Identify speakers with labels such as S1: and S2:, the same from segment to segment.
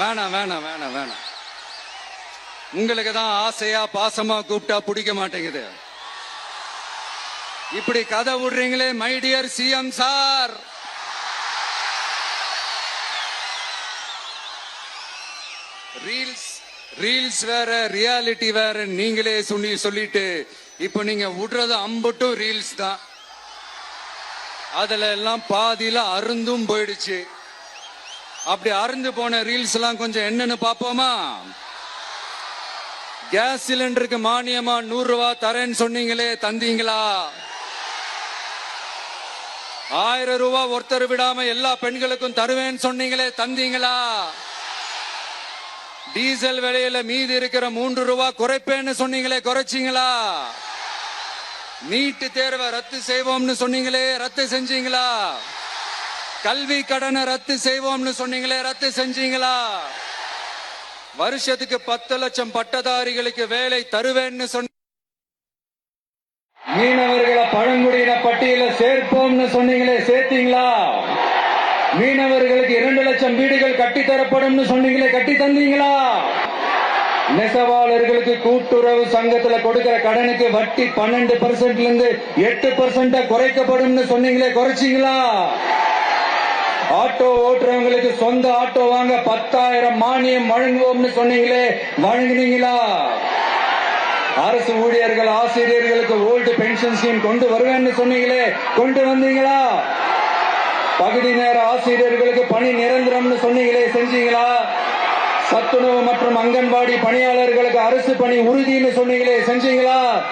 S1: வேணாம் வேணாம் வேணாம் வேணாம். உங்களுக்கு தான் ஆசையா பாசமா கூப்பிட்டா பிடிக்க மாட்டேங்குது. இப்படி கதை விடுறீங்களே my dear CM sir reels reels வேற ரியாலிட்டி வேற நீங்களே சொல்லி சொல்லிட்டு இப்போ நீங்க விடுறது அம்பட்டும் ரீல்ஸ் தான். அதுல எல்லாம் பாதியில அருந்தும் போயிடுச்சு. அப்படி அறுந்து போன ரீல்ஸ் எல்லாம் கொஞ்சம் என்னன்னு பாப்போமா கேஸ் சிலிண்டருக்கு மானியமா நூறு ரூபா தரேன்னு சொன்னீங்களே தந்தீங்களா? ஆயிரம் ரூபா ஒருத்தர் விடாம எல்லா பெண்களுக்கும் தருவேன்னு சொன்னீங்களே தந்தீங்களா? டீசல் விலையில மீதி இருக்கிற மூன்று ரூபா குறைப்பேன்னு சொன்னீங்களே குறைச்சிங்களா? நீட்டு தேர்வை ரத்து செய்வோம்னு சொன்னீங்களே ரத்து செஞ்சீங்களா? கல்வி கடனை ரத்து செய்வோம்னு சொன்னீங்களே ரத்து செஞ்சீங்களா? வருஷத்துக்கு பத்து லட்சம் பட்டதாரிகளுக்கு வேலை தருவேன்னு சொன்ன மீனவர்களை பழங்குடியின பட்டியல சேர்ப்போம்னு சொன்னீங்களே சேர்த்தீங்களா? மீனவர்களுக்கு இரண்டு லட்சம் வீடுகள் கட்டி தரப்படும்னு சொன்னீங்களே கட்டி தந்தீங்களா நெசவாளர்களுக்கு கூட்டுறவு சங்கத்துல கொடுக்கிற கடனுக்கு வட்டி பன்னெண்டு பர்சன்ட்ல இருந்து எட்டு பர்சன்ட குறைக்கப்படும்னு சொன்னீங்களே குறைச்சிங்களா? ஆட்டோ ஓட்டுறவங்களுக்கு சொந்த ஆட்டோ வாங்க பத்தாயிரம் மானியம் வழங்குவோம்னு சொன்னீங்களே வழங்குனீங்களா? அரசு ஊழியர்கள் ஆசிரியர்களுக்கு ஓல்டு பென்ஷன் ஸ்கீம் கொண்டு வருவேன்னு சொன்னீங்களே கொண்டு வந்தீங்களா? பகுதி நேர ஆசிரியர்களுக்கு பணி நிரந்தரம்னு சொன்னீங்களே செஞ்சீங்களா? சத்துணவு மற்றும் அங்கன்வாடி பணியாளர்களுக்கு அரசு பணி உறுதின்னு சொன்னீங்களே செஞ்சீங்களா?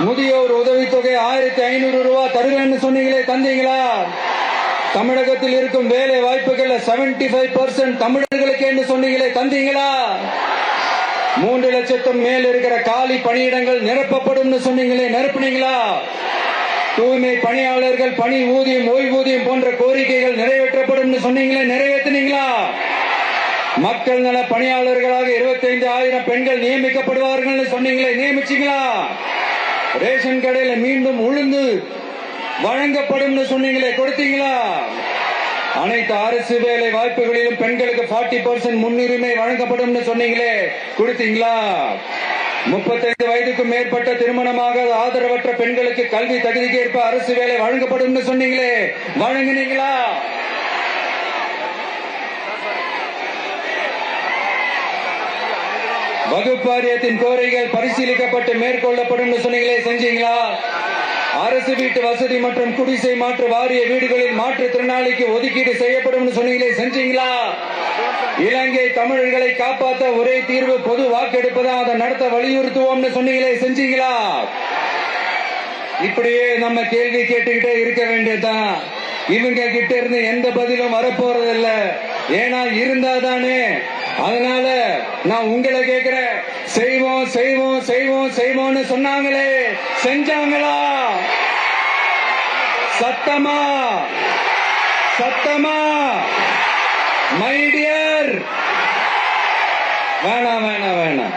S1: முதியோர் உதவித்தொகை ஆயிரத்தி ஐநூறு ரூபாய் தருவேன்னு சொன்னீங்களே தந்தீங்களா? தமிழகத்தில் இருக்கும் வேலை வாய்ப்புகள் 75% ஃபைவ் பர்சன்ட் தமிழர்களுக்கு என்று சொன்னீங்களே தந்தீங்களா? மூன்று லட்சத்தும் மேல் இருக்கிற காலி பணியிடங்கள் நிரப்பப்படும் சொன்னீங்களே நிரப்புனீங்களா? தூய்மை பணியாளர்கள் பணி ஊதியம் ஓய்வூதியம் போன்ற கோரிக்கைகள் நிறைவேற்றப்படும் சொன்னீங்களே நிறைவேற்றினீங்களா? மக்கள் நல பணியாளர்களாக 25000 ஆயிரம் பெண்கள் நியமிக்கப்படுவார்கள் சொன்னீங்களே நியமிச்சீங்களா? ரேஷன் கடையில மீண்டும் உளுந்து வழங்கப்படும் சொன்னீங்களே கொடுத்தீங்களா? அனைத்து அரசு வேலை வாய்ப்புகளிலும் பெண்களுக்கு 40% பர்சன்ட் முன்னுரிமை வழங்கப்படும் சொன்னீங்களே கொடுத்தீங்களா? முப்பத்தைந்து வயதுக்கும் மேற்பட்ட திருமணமாக ஆதரவற்ற பெண்களுக்கு கல்வி தகுதிக்கேற்ப அரசு வேலை வழங்கப்படும் சொன்னீங்களே வழங்கினீங்களா? வகுப்பாரியத்தின் கோரிக்கைகள் பரிசீலிக்கப்பட்டு மேற்கொள்ளப்படும் சொன்னீங்களே செஞ்சீங்களா? அரசு வீட்டு வசதி மற்றும் குடிசை மாற்று வாரிய வீடுகளில் மாற்றுத்திறனாளிக்கு ஒதுக்கீடு செய்யப்படும் சொன்னீங்களே செஞ்சீங்களா? இலங்கை தமிழர்களை காப்பாற்ற ஒரே தீர்வு பொது வாக்கெடுப்பு தான் அதை நடத்த வலியுறுத்துவோம்னு சொன்னீங்களே செஞ்சீங்களா? இப்படியே நம்ம கேள்வி கேட்டுக்கிட்டே இருக்க வேண்டியதுதான். இவங்க கிட்ட இருந்து எந்த பதிலும் வரப்போறது இல்ல ஏன்னா இருந்தாதானே அதனால நான் உங்களை கேக்குறேன் செய்வோம் செய்வோம் செய்வோம் செய்வோம்னு சொன்னாங்களே. செஞ்சாங்களா? சத்தமா? சத்தமா? மைடியர் வேணாம் வேணாம் வேணாம்.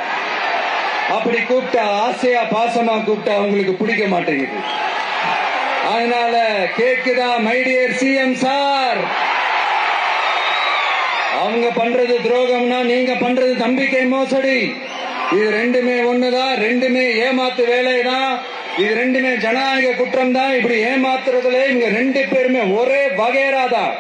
S1: அப்படி கூப்பிட்டா ஆசையா பாசமா கூப்பிட்டா உங்களுக்கு பிடிக்க மாட்டேங்குது. அதனால கேக்குதா மைடியர் சிஎம் சார் அவங்க பண்றது துரோகம்னா நீங்க பண்றது நம்பிக்கை மோசடி. இது ரெண்டுமே ஒண்ணுதான் ரெண்டுமே ஏமாத்து வேலைதான் இது ரெண்டுமே ஜனநாயக குற்றம் தான் இப்படி ஏமாத்துறதுல இவங்க ரெண்டு பேருமே ஒரே வகையராதான்